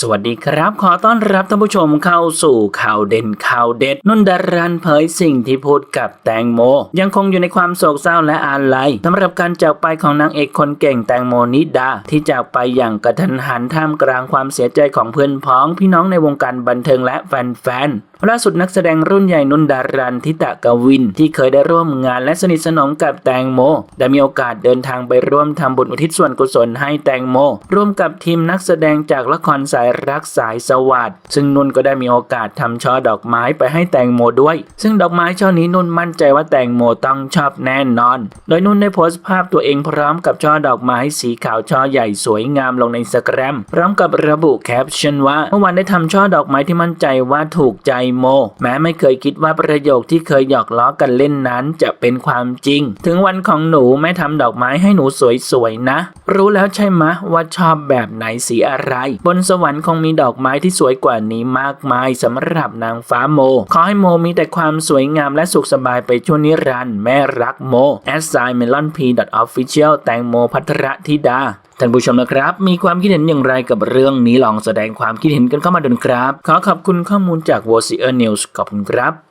สวัสดีครับ ขอต้อนรับท่านผู้ชมเข้าสู่ข่าวเด่นข่าวเด็ด นุ่นดารันเผยสิ่งที่พูดกับแตงโม ยังคงอยู่ในความโศกเศร้าและอาลัยสำหรับการจากไปของนางเอกคนเก่งแตงโมนิดา ที่จากไปอย่างกระทันหันท่ามกลางความเสียใจของเพื่อนพ้องพี่น้องในวงการบันเทิงและแฟนๆล่าสุดนักแสดงรุ่นใหญ่นุนดารันทิตะกวิน ที่เคยได้ร่วมงานและสนิทสนมกับแตงโม ได้มีโอกาสเดินทางไปร่วมทำบุญอุทิศส่วนกุศลให้แตงโม ร่วมกับทีมนักแสดงจากละครสายรักสายสวัสด์ซึ่งนุ่นก็ได้มีโอกาสทำช่อดอกไม้ไปให้แตงโมด้วย ซึ่งดอกไม้ช่อนี้นุ่นมั่นใจว่าแตงโมต้องชอบแน่นอน โดยนุ่นได้โพสต์ภาพตัวเองพร้อมกับช่อดอกไม้สีขาวช่อใหญ่สวยงามลงในสแกรมพร้อมกับระบุแคปชั่นว่าเมื่อวานได้ทำช่อดอกไม้ที่มั่นใจว่าถูกใจโม แม้ไม่เคยคิดว่าประโยคที่เคยหยอกล้อกันเล่นนั้นจะเป็นความจริง ถึงวันของหนูแม่ทำดอกไม้ให้หนูสวยๆนะ รู้แล้วใช่ไหมว่าชอบแบบไหนสีอะไร บนสวรรค์คงมีดอกไม้ที่สวยกว่านี้มากมายสำหรับนางฟ้าโม ขอให้โมมีแต่ความสวยงามและสุขสบายไปชั่วนิรันดร์แม่รักโม s i m e l o n p official แตงโมพัทรธิดา ท่านผู้ชมนะครับ มีความคิดเห็นอย่างไรกับเรื่องนี้ลองแสดงความคิดเห็นกันเข้ามาดูนะครับ ขอขอบคุณข้อมูลจาก w o c i e r News ขอบคุณครับ